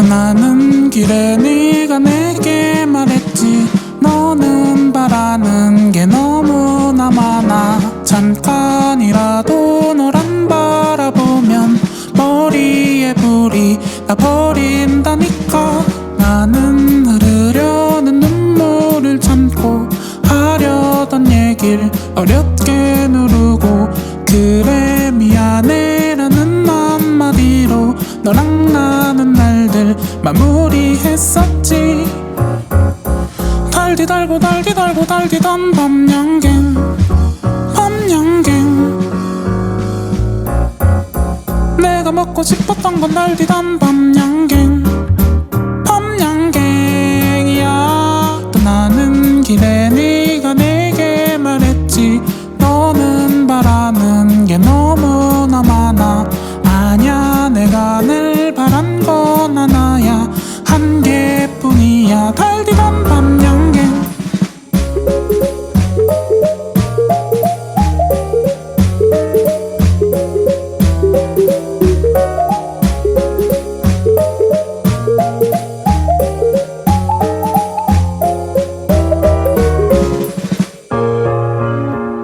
떠나는 길에 네가 내게 말했지. 너는 바라는 게 너무나 많아. 잠깐이라도 널안 바라보면 머리에 불이 나 버린다니까. 나는 흐르려는 눈물을 참고 하려던 얘길 어렵게 누르고 그래 미안해라는 한마디로 너랑 나 마무리했었지. 달디 달고 달디 달고 달디던 밤양갱 밤양갱. 내가 먹고 싶었던 건 달디던 밤양갱 밤양갱이야. 떠나는 길에 네 개뿐이야 달디던 밤양갱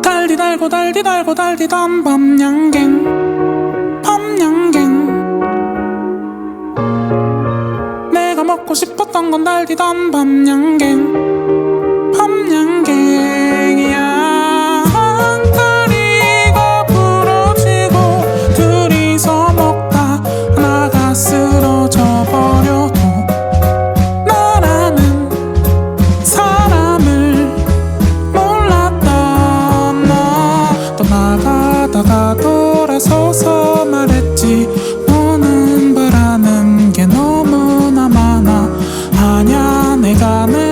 달디 달고 달디 달고 달디던 밤양갱 싶었던 건 달디던 밤양갱. 밤양갱이야. 다리가 부러지고 둘이서 먹다 하나가 쓰러져 버려도 나라는 사람을 몰랐던 너 떠나가다가 돌아서서 내가 말